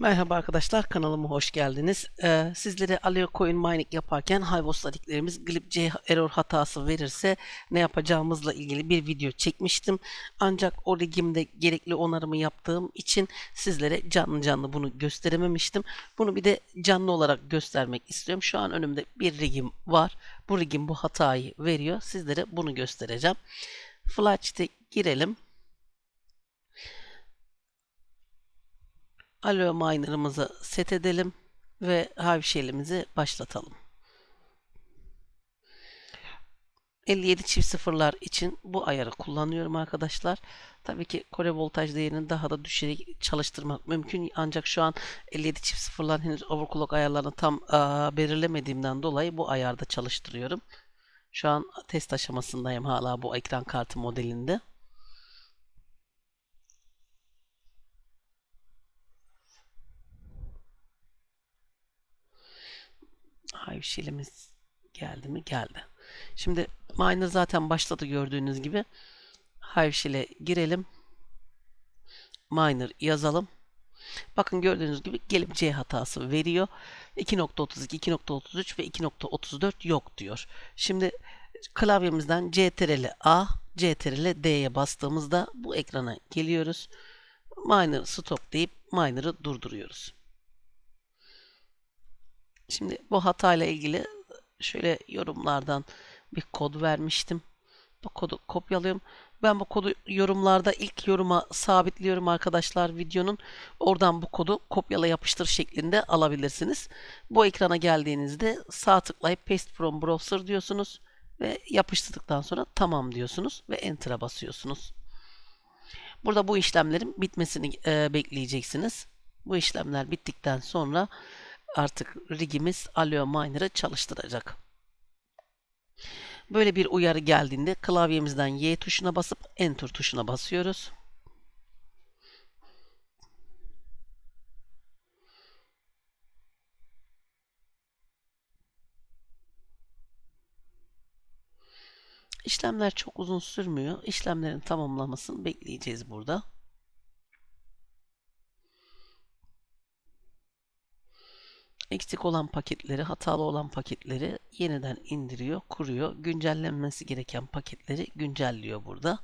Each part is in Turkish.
Merhaba arkadaşlar kanalıma hoş geldiniz. Ee, sizlere Aleo Coin Mining yaparken Hivos dediklerimiz glitch error hatası verirse ne yapacağımızla ilgili bir video çekmiştim. Ancak o rigimde gerekli onarımı yaptığım için sizlere canlı canlı bunu gösterememiştim. Bunu bir de canlı olarak göstermek istiyorum. Şu an önümde bir rigim var. Bu rigim bu hatayı veriyor. Sizlere bunu göstereceğim. Flatch'te girelim. Aleo miner'ımızı set edelim ve Hive başlatalım. 57 çift sıfırlar için bu ayarı kullanıyorum arkadaşlar. Tabii ki Kore voltaj değerini daha da düşürerek çalıştırmak mümkün. Ancak şu an 57 çift sıfırlar henüz overclock ayarlarını tam aa, belirlemediğimden dolayı bu ayarda çalıştırıyorum. Şu an test aşamasındayım hala bu ekran kartı modelinde. Hive shell'imiz geldi mi? Geldi. Şimdi miner zaten başladı gördüğünüz gibi. Hive shell'e girelim. Miner yazalım. Bakın gördüğünüz gibi gelip C hatası veriyor. 2.32, 2.33 ve 2.34 yok diyor. Şimdi klavyemizden CTRL A, CTRL D'ye bastığımızda bu ekrana geliyoruz. Miner stop deyip miner'ı durduruyoruz. Şimdi bu hatayla ilgili şöyle yorumlardan bir kod vermiştim. Bu kodu kopyalıyorum. Ben bu kodu yorumlarda ilk yoruma sabitliyorum arkadaşlar videonun. Oradan bu kodu kopyala yapıştır şeklinde alabilirsiniz. Bu ekrana geldiğinizde sağ tıklayıp paste from browser diyorsunuz ve yapıştırdıktan sonra tamam diyorsunuz ve enter'a basıyorsunuz. Burada bu işlemlerin bitmesini e, bekleyeceksiniz. Bu işlemler bittikten sonra artık rigimiz Aleo Miner'ı çalıştıracak. Böyle bir uyarı geldiğinde klavyemizden Y tuşuna basıp Enter tuşuna basıyoruz. İşlemler çok uzun sürmüyor. İşlemlerin tamamlamasını bekleyeceğiz burada. Eksik olan paketleri, hatalı olan paketleri yeniden indiriyor, kuruyor. Güncellenmesi gereken paketleri güncelliyor burada.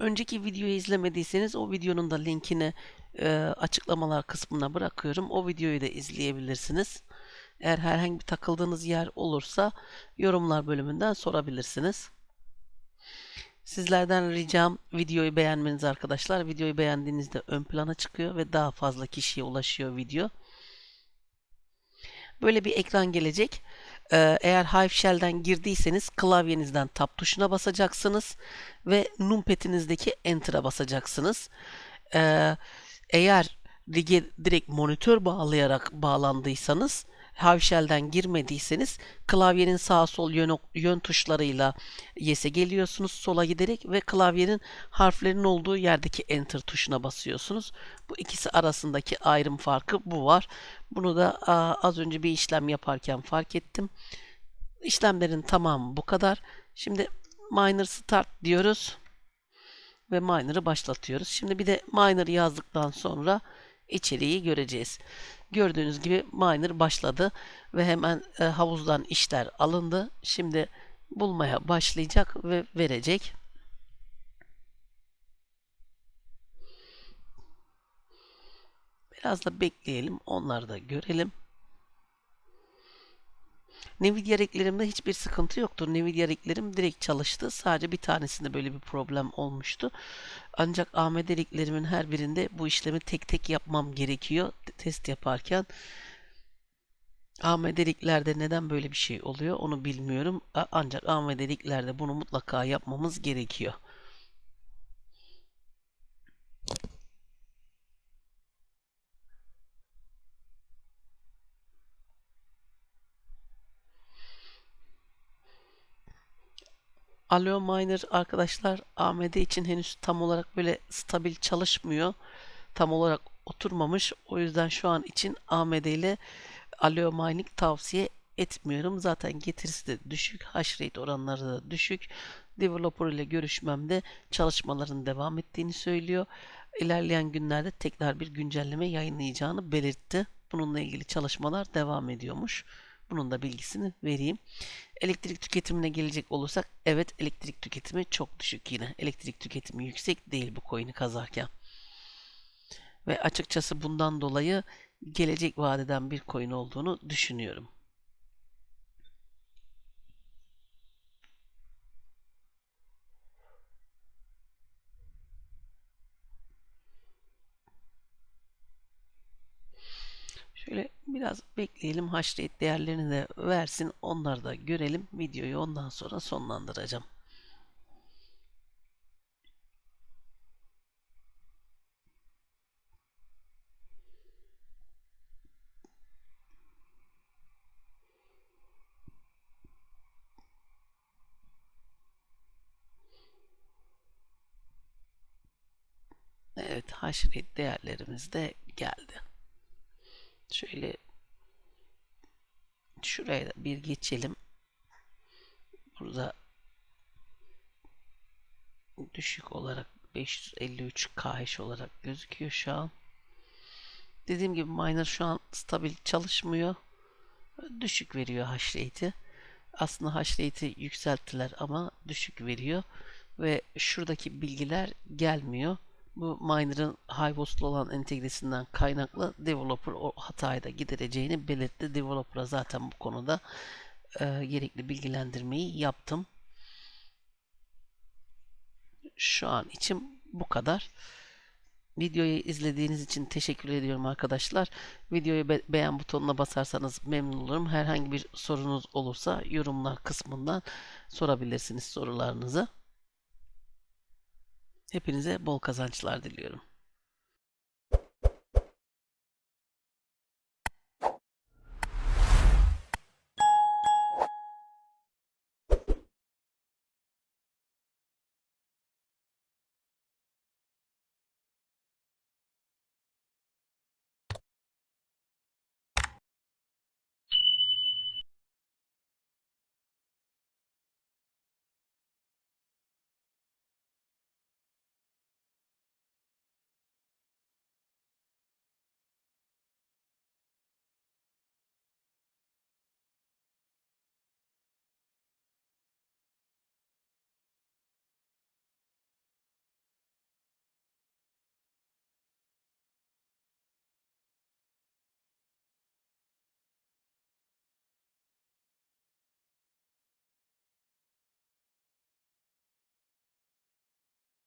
Önceki videoyu izlemediyseniz o videonun da linkini e, açıklamalar kısmına bırakıyorum. O videoyu da izleyebilirsiniz. Eğer herhangi bir takıldığınız yer olursa yorumlar bölümünden sorabilirsiniz. Sizlerden ricam videoyu beğenmeniz arkadaşlar. Videoyu beğendiğinizde ön plana çıkıyor ve daha fazla kişiye ulaşıyor video. Böyle bir ekran gelecek. Ee, eğer Hive Shell'den girdiyseniz klavyenizden Tab tuşuna basacaksınız ve numpad'inizdeki Enter'a basacaksınız. Ee, eğer rig'e direkt monitör bağlayarak bağlandıysanız Havşel'den girmediyseniz klavyenin sağ sol yön, yön tuşlarıyla yes'e geliyorsunuz sola giderek ve klavyenin harflerin olduğu yerdeki enter tuşuna basıyorsunuz. Bu ikisi arasındaki ayrım farkı bu var. Bunu da az önce bir işlem yaparken fark ettim. İşlemlerin tamamı bu kadar. Şimdi miner start diyoruz ve miner'ı başlatıyoruz. Şimdi bir de miner yazdıktan sonra içeriği göreceğiz. Gördüğünüz gibi miner başladı ve hemen e, havuzdan işler alındı. Şimdi bulmaya başlayacak ve verecek. Biraz da bekleyelim. Onları da görelim. Nvidia reklerimde hiçbir sıkıntı yoktur. Nvidia reklerim direkt çalıştı. Sadece bir tanesinde böyle bir problem olmuştu. Ancak AMD reklerimin her birinde bu işlemi tek tek yapmam gerekiyor. Test yaparken. AMD reklerde neden böyle bir şey oluyor onu bilmiyorum. Ancak AMD reklerde bunu mutlaka yapmamız gerekiyor. Aleo Miner arkadaşlar AMD için henüz tam olarak böyle stabil çalışmıyor. Tam olarak oturmamış. O yüzden şu an için AMD ile Aleo Mining tavsiye etmiyorum. Zaten getirisi de düşük. Hash rate oranları da düşük. Developer ile görüşmemde çalışmaların devam ettiğini söylüyor. İlerleyen günlerde tekrar bir güncelleme yayınlayacağını belirtti. Bununla ilgili çalışmalar devam ediyormuş. Bunun da bilgisini vereyim. Elektrik tüketimine gelecek olursak evet elektrik tüketimi çok düşük yine. Elektrik tüketimi yüksek değil bu coin'i kazarken. Ve açıkçası bundan dolayı gelecek vadeden bir coin olduğunu düşünüyorum. Şöyle biraz bekleyelim. Hash rate değerlerini de versin. Onları da görelim. Videoyu ondan sonra sonlandıracağım. Evet, hash rate değerlerimiz de geldi. Şöyle şuraya da bir geçelim. Burada düşük olarak 553 KH olarak gözüküyor şu an. Dediğim gibi miner şu an stabil çalışmıyor. Düşük veriyor hash rate'i. Aslında hash rate'i yükselttiler ama düşük veriyor. Ve şuradaki bilgiler gelmiyor. Bu miner'ın HiVos'la olan entegresinden kaynaklı developer o hatayı da gidereceğini belirtti. Developer'a zaten bu konuda e, gerekli bilgilendirmeyi yaptım. Şu an için bu kadar. Videoyu izlediğiniz için teşekkür ediyorum arkadaşlar. Videoyu be beğen butonuna basarsanız memnun olurum. Herhangi bir sorunuz olursa yorumlar kısmından sorabilirsiniz sorularınızı. Hepinize bol kazançlar diliyorum.